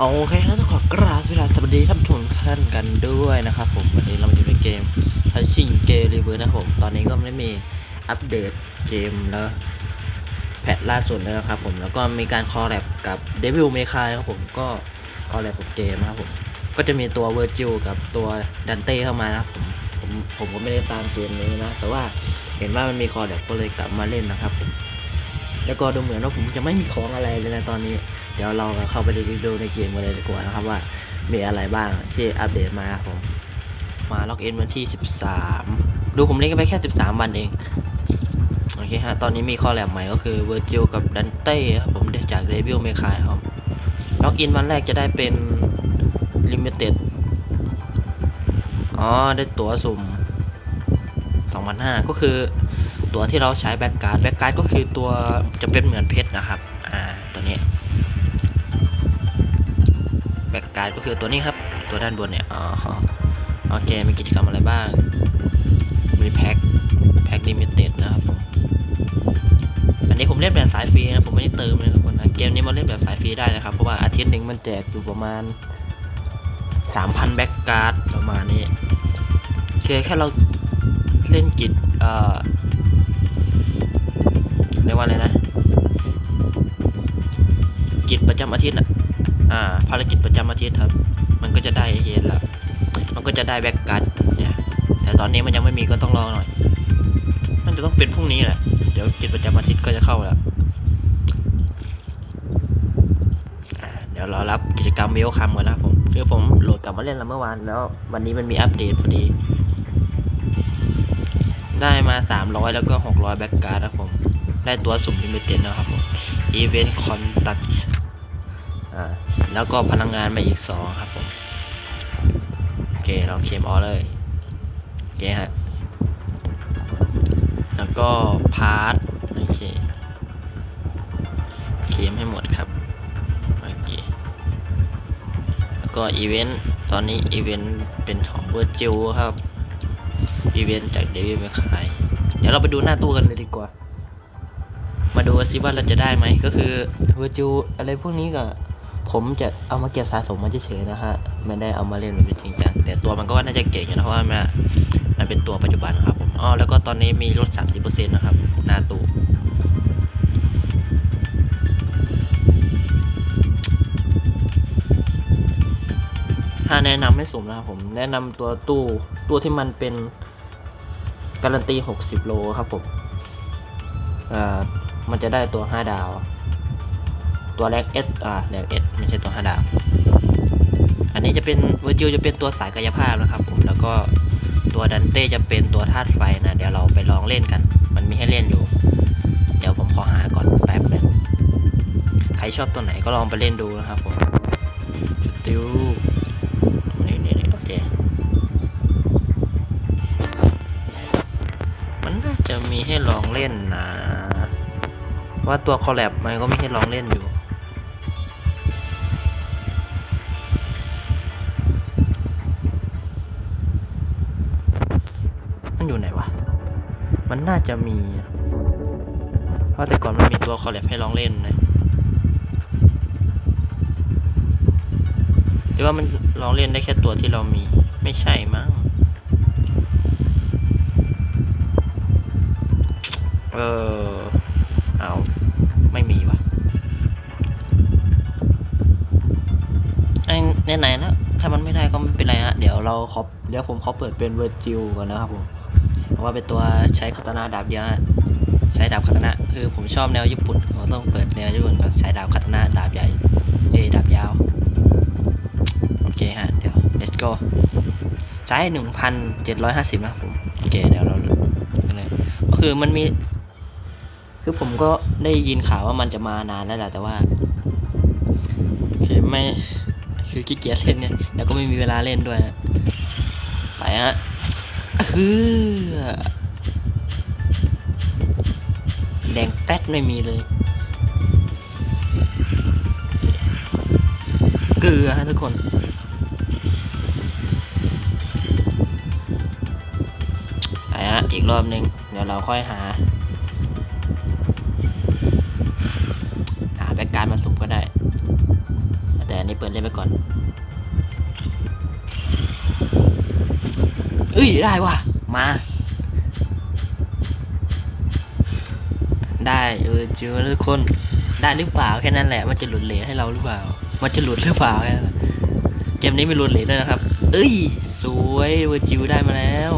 โอเคครับต้องขอกราบเวลาสวัสดีท่านผู้ชมทุกท่านกันด้วยนะครับผมวันนี้เราอยู่ในเกมทัชชิงเกมรีเวอร์นะครับผมตอนนี้ก็ไม่มีอัปเดตเกมแล้วแพทล่าสุดแล้วนะครับผมแล้วก็มีการคอลแลบกับ Devil May Cry ครับผมก็คอลแลบกับเกมนะครับผมก็จะมีตัวเวอร์จิลกับตัวดันเต้เข้ามานะครับผมผมผมก็ไม่ได้ตามเกมนี้นะแต่ว่าเห็นว่ามันมีคอลแลบก็เลยกลับมาเล่นนะครับผม แล้วก็ดูเหมือนว่าผมจะไม่มีของอะไรเลยนะตอนนี้ เดี๋ยวเราเข้าไปดูในเกมกันเลยดีกว่านะครับว่ามีอะไรบ้างที่อัปเดตมาผมมาล็อกอินวันที่ 13 ดูผมเล่นกันไปแค่ 13 วันเอง โอเคฮะ ตอนนี้มีข้อแหลมใหม่ก็คือ Virgil กับ Dante ครับผมได้จาก Devil May Cry ครับล็อกอินวันแรกจะได้เป็น Limited อ๋อ ได้ตั๋วสุ่ม 2,500 ก็คือ ตัวที่เราใช้แบ็กการ์ดแบ็กการ์ดก็คือตัวจะเป็นเหมือนเพชรนะครับ อ่า ตัวนี้แบ็กการ์ดก็คือตัวนี้ครับ ตัวด้านบนเนี่ย อ๋อ โอเค มีกิจกรรมอะไรบ้าง มีแพ็ค แพ็คลิมิเต็ดนะครับผม อันนี้ผมเล่นแบบสายฟรีนะ ผมไม่ได้เติมเลยทุกคนนะ เกมนี้มาเล่นแบบสายฟรีได้นะครับ เพราะว่าอาทิตย์หนึ่งมันแจกอยู่ประมาณ 3,000 แบ็กการ์ดประมาณนี้คือแค่เราเล่นกิจเอ่อ เรียกว่าอะไรนะ กิจประจำอาทิตย์อะอ่า ภารกิจประจำอาทิตย์ครับ มันก็จะได้เฮนล้วมันก็จะได้แบ็กการ์ดเนี่ย แต่ตอนนี้มันยังไม่มีก็ต้องรอหน่อยน่าจะต้องเป็นพรุ่งนี้แหละ เดี๋ยวกิจประจำอาทิตย์ก็จะเข้าแล้วเดี๋ยวรอรับกิจกรรมเวลคัมก่อนนะผมคือผมโหลดกลับมาเล่นแล้วเมื่อวานแล้ว วันนี้มันมีอัปเดตพอดี ได้มา 300 แล้วก็ 600 แบ็กการ์ดนะผม ได้ตัวสุ่มลิมิเต็ดนะครับผมอีเวนต์คอนตักอ่าแล้วก็พลังงานมาอีก 2 ครับผมโอเคเราเคลมออเลยโอเคฮะแล้วก็พาร์ทโอเคเคลมให้หมดครับโอเคแล้วก็อีเวนต์ตอนนี้อีเวนต์เป็นของเวอร์จิวครับอีเวนต์จากเดวิดไม่ขายเดี๋ยวเราไปดูหน้าตู้กันเลยดีกว่า มาดูซิว่าเราจะได้ไหมก็คือเวอร์จูอะไรพวกนี้ก็ผมจะเอามาเก็บสะสมมาเฉยๆนะฮะไม่ได้เอามาเล่นแบบจริงจังแต่ตัวมันก็น่าจะเก่งอยู่นะเพราะว่ามันมันเป็นตัวปัจจุบันครับผมอ๋อแล้วก็ตอนนี้มีลด 30%นะครับหน้าตู้ถ้าแนะนำให้สุ่มนะครับผมแนะนำตัวตู้ตัวที่มันเป็นการันตี 60 โลครับผมอ่า มันจะได้ตัว 5 ดาว ตัวแรก S อ่าแรก S ไม่ใช่ตัว 5 ดาว อันนี้จะเป็นเวอร์จิลจะเป็นตัวสายกายภาพนะครับผมแล้วก็ตัวดันเต้จะเป็นตัวธาตุไฟนะ เดี๋ยวเราไปลองเล่นกัน มันมีให้เล่นอยู่ เดี๋ยวผมขอหาก่อนแป๊บนึงใครชอบตัวไหนก็ลองไปเล่นดูนะครับผมสติล ว่าตัวคอลแลบมันก็ไมีให้ลองเล่นอยู่มันอยู่ไหนวะ มันน่าจะมี เพราะแต่ก่อนมันมีตัวคอลแลบให้ลองเล่นนะหรือว่ามันลองเล่นได้แค่ตัวที่เรามี ไม่ใช่มั้งเออ ไม่มีวะไอ้ไหนๆแล้วถ้ามันไม่ได้ก็ไม่เป็นไรฮะ เดี๋ยวเราขอเดี๋ยวผมขอเปิดเป็นเวอร์จิลก่อนนะครับผม เพราะว่าเป็นตัวใช้คาตานาดาบเยอะใช้ดาบคาตานะคือผมชอบแนวญี่ปุ่นผมต้องเปิดแนวญี่ปุ่นก็ใช้ดาบคาตานะดาบใหญ่เอดาบยาว โอเคฮะ เดี๋ยว let's go ใช้หนึ่งพันเจ็ดร้อยห้าสิบนะผม โอเค เดี๋ยวเราก็คือมันมี คือผมก็ได้ยินข่าวว่ามันจะมานานแล้วแหละแต่ว่าคือไม่คือขี้เกียจเล่นเนี่ยแล้วก็ไม่มีเวลาเล่นด้วยฮะไปฮะเฮือแดงแป๊ดไม่มีเลย เกลือฮะทุกคนไปฮะอีกรอบหนึ่งเดี๋ยวเราค่อยหา นนี้เปิดเล่นไปก่อนเอ้ยได้ว่ะมา ได้เออเจอทุกคนได้หรือเปล่าแค่นั้นแหละ มันจะหลุดเหลวให้เราหรือเปล่า มันจะหลุดหรือเปล่าแค่นั้นเกมนี้ไม่หลุดเหลวด้วยนะครับ เอ้ย สวยเวอร์จิวได้มาแล้ว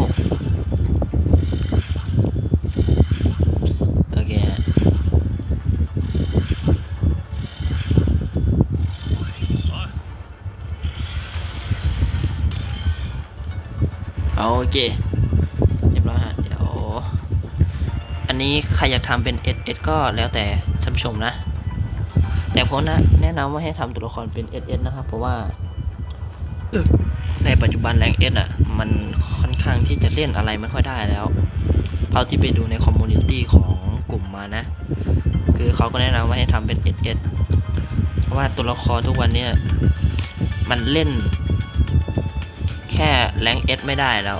โอเคฮะโอ เคเรียบร้อยฮะเดี๋ยว อันนี้ใครอยากทำเป็น S S ก็แล้วแต่ท่านผู้ชมนะ แต่ผมนะแนะนำว่าให้ทำตัวละครเป็น S S นะครับ เพราะว่าในปัจจุบันแรงเอสอะ มันค่อนข้างที่จะเล่นอะไรไม่ค่อยได้แล้วเท่าที่ไปดูในคอมมูนิตี้ของกลุ่มมานะ คือเขาก็แนะนำว่าให้ทำเป็น SS เพราะว่าตัวละครทุกวันเนี้ยมันเล่น แค่แรงเอสไม่ได้แล้ว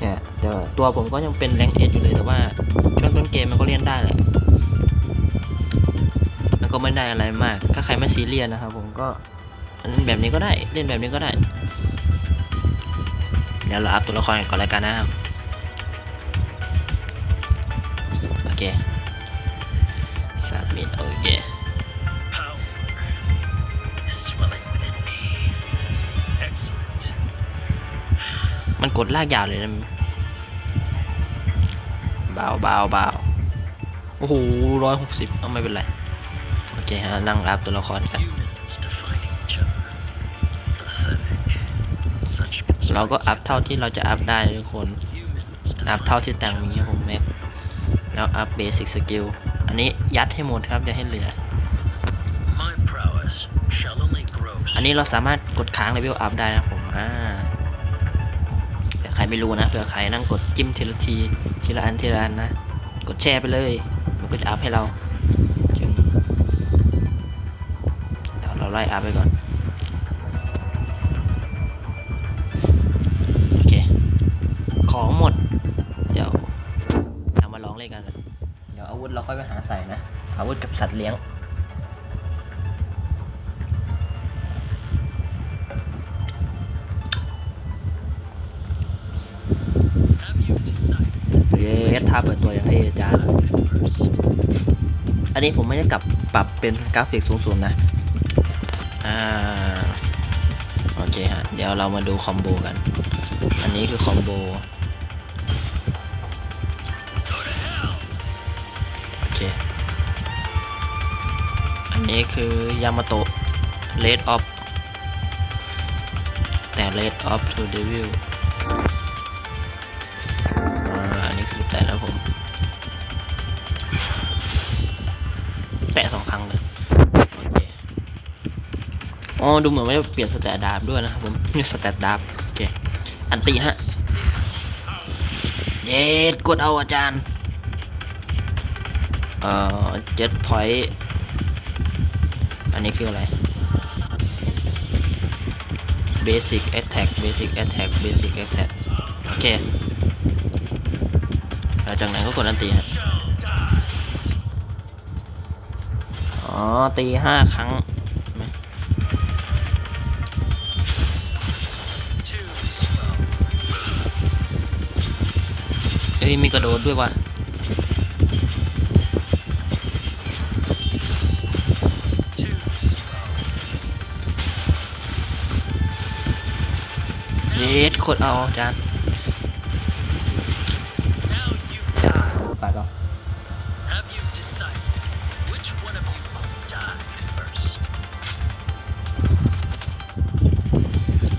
เนี่ยแต่ตัวผมก็ยังเป็นแรงเอสอยู่เลยแต่ว่าช่วงต้นเกมมันก็เล่นได้แหละมันก็ไม่ได้อะไรมาก ถ้าใครไม่ซีเรียสนะครับผมก็เล่นแบบนี้ก็ได้เล่นแบบนี้ก็ได้ เดี๋ยวเราอัพตัวละครก่อนรายการนะครับโอเค มันกดลากยาวเลยนะเบาเบาเบาโอ้โหร้อยหกสิบเอาไม่เป็นไร โอเคฮะ นั่งอัพตัวละครกัน Humans defining each other. Pathetic. Such เราก็อัพเท่าที่เราจะอัพได้ทุกคน humans อัพเท่าที่แต่งมีครับผมแม็ก แล้วอัพเบสิกสกิล อันนี้ยัดให้หมดครับอย่าให้เหลือ My prowess shall only grow อันนี้เราสามารถกดค้างเลเวลอัพได้นะผม อ่าแต่ใคร ไม่รู้นะเผื่อใครนั่งกดจิ้มทีละทีทีละอันทีละอันนะ กดแชร์ไปเลย มันก็จะอัพให้เราจึงเดี๋ยวเราไล่อัพไปก่อนโอเคของหมด เดี๋ยวเรามาลองเล่นกัน เดี๋ยวอาวุธเราค่อยไปหาใส่นะอาวุธกับสัตว์เลี้ยง ท่าเปิดตัวอย่างเท่จ้า first? อันนี้ผมไม่ได้กลับปรับเป็นกราฟิกสูงๆนะ อ่า โอเคฮะ เดี๋ยวเรามาดูคอมโบกัน อันนี้คือคอมโบ โอเค อันนี้คือยามาโตะ Red of แต่ Red of to Devil อ่า อันนี้คือแต่แล้วผม แตะสองครั้งเลยโอเคอ๋อดูเหมือนว่าจะเปลี่ยนสแตทดาบด้วยนะครับผมนี่สแตทดาบโอเคอันตีฮะเย็ดกดเอาอาจารย์เอ่อเจ็ดพอยต์อันนี้คืออะไร Basic Attack Basic Attack Basic Attack โอเค ล้วจากนั้นก็กดอันตีฮะอ๋อตีห้าครั้งเอ้ยมีกระโดดด้วยว่ะเย็ดโคตรเอาจาร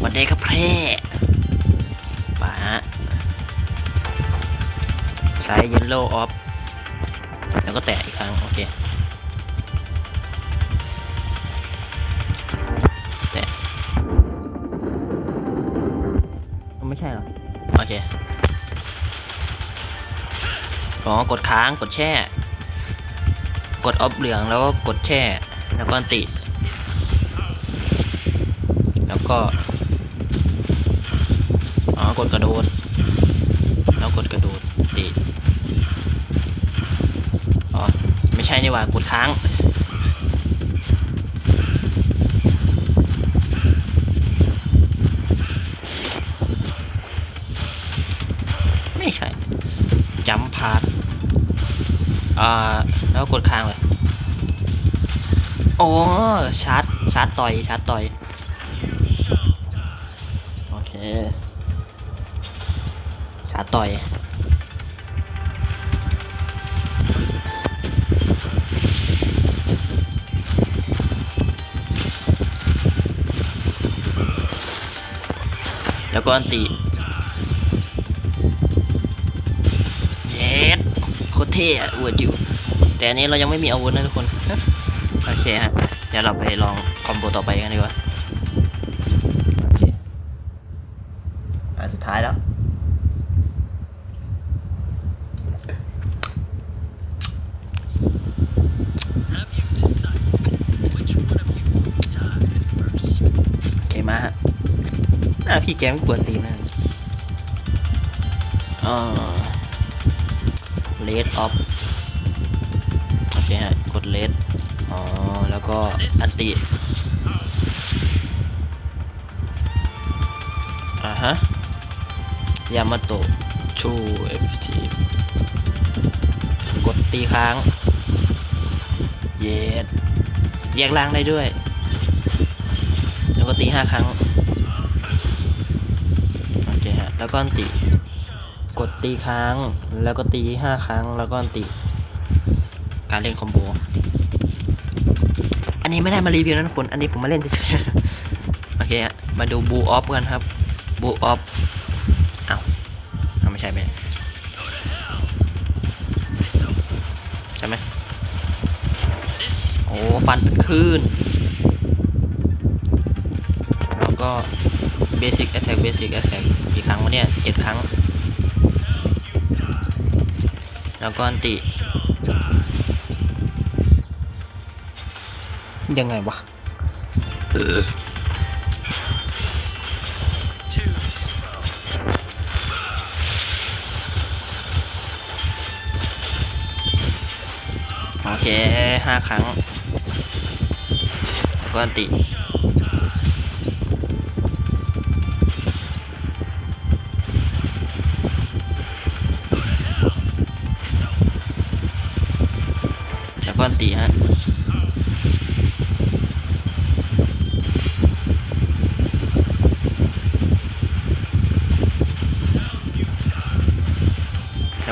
วันเดย์ครับแพร่ป่าฮะใช้ Yellow Off แล้วก็แตะอีกครั้ง โอเค แตะไม่ใช่หรอ โอเคอ๋อกดค้างกดแช่ กดออฟเหลืองแล้วก็กดแช่ แล้วก็ติ แล้วก็ กดกระโดด แล้วกดกระโดดตีอ๋อ ไม่ใช่นี่ว่ากดค้างไม่ใช่จำพาร์ทอ่า แล้วกดค้างเลย โอ้ชาร์จ ชาร์จต่อย ชาร์จต่อย โอเค ต่อยแล้วก็อันติเย็ดโคตรเท่อะอวดอยู่ แต่อันนี้เรายังไม่มีอาวุธนะทุกคน โอเคฮะ เดี๋ยวเราไปลองคอมโบต่อไปกันดีกว่า โอเค อันสุดท้ายแล้ว พี่แกไม่กวนตีนนะอ่าเลดออฟโอเคฮะกดเลดอ๋อ แล้วก็อันติอ่าฮะ ยามาโตะชูเอฟทีกดตีค้าง เย็ดแยกล่างได้ด้วย แล้วก็ตีห้าครั้ง แล้วก็อันติ กดตีค้าง แล้วก็ตีห้าครั้ง แล้วก็อันติ การเล่นคอมโบ อันนี้ไม่ได้มารีวิวนะทุกคน อันนี้ผมมาเล่นเฉยๆ โอเคฮะ มาดูบูออฟกันครับ บูออฟอ้าวอ้าไม่ใช่ไหมใช่ไหมโอ้ ฟันเป็นคลื่นแล้วก็ Basic Attack Basic Attack กี่ครั้งวะเนี่ยเจ็ดครั้ง แล้วก็อันติ ยังไงวะโอเคห้าครั้งแล้วก็อันติ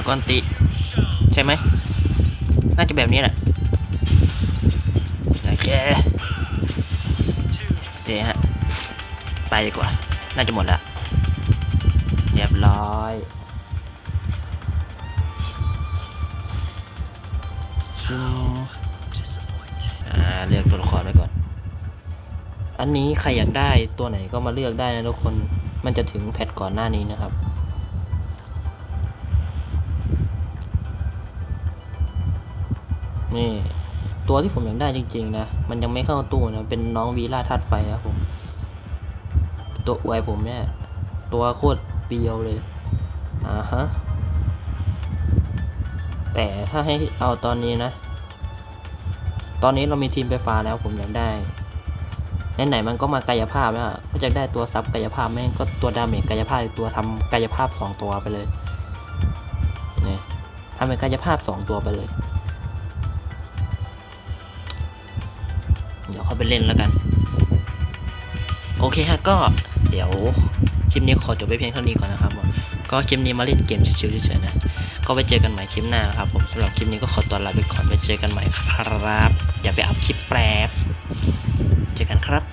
ก็อันติใช่ไหมน่าจะแบบนี้แหละโอเคเดี๋ยวฮะไปดีกว่า น่าจะหมดแล้วเรียบร้อยชอ่าเลือกตัวละครไว้ก่อน อันนี้ใครอยากได้ตัวไหนก็มาเลือกได้นะทุกคนมันจะถึงแพทก่อนหน้านี้นะครับ นี่ตัวที่ผมอยากได้จริงๆนะ มันยังไม่เข้าตู้นะ เป็นน้องวีล่าทัดไฟครับผม ตัวอวยผมเนี่ย ตัวโคตรเปียวเลย อ่าฮะ แต่ถ้าให้เอาตอนนี้นะ ตอนนี้เรามีทีมไฟฟ้าแล้วผมอยากได้ไหนๆมันก็มากายภาพแล้วก็จะได้ตัวซับกายภาพแม่งก็ตัวดาเมจกายภาพตัวทำกายภาพสองตัวไปเลยนี่ทำเป็นกายภาพสองตัวไปเลย เดี๋ยวเขาไปเล่นแล้วกัน โอเคฮะก็เดี๋ยวคลิปนี้ขอจบไปเพียงเท่านี้ก่อนนะครับผมก็คลิปนี้มาเล่นเกมชิวๆเฉยๆนะ ก็ไปเจอกันใหม่คลิปหน้าครับผมสำหรับคลิปนี้ก็ขอตัวลาไปก่อนไปเจอกันใหม่ครับ อย่าไปอัพคลิปแปรบเจอกันครับ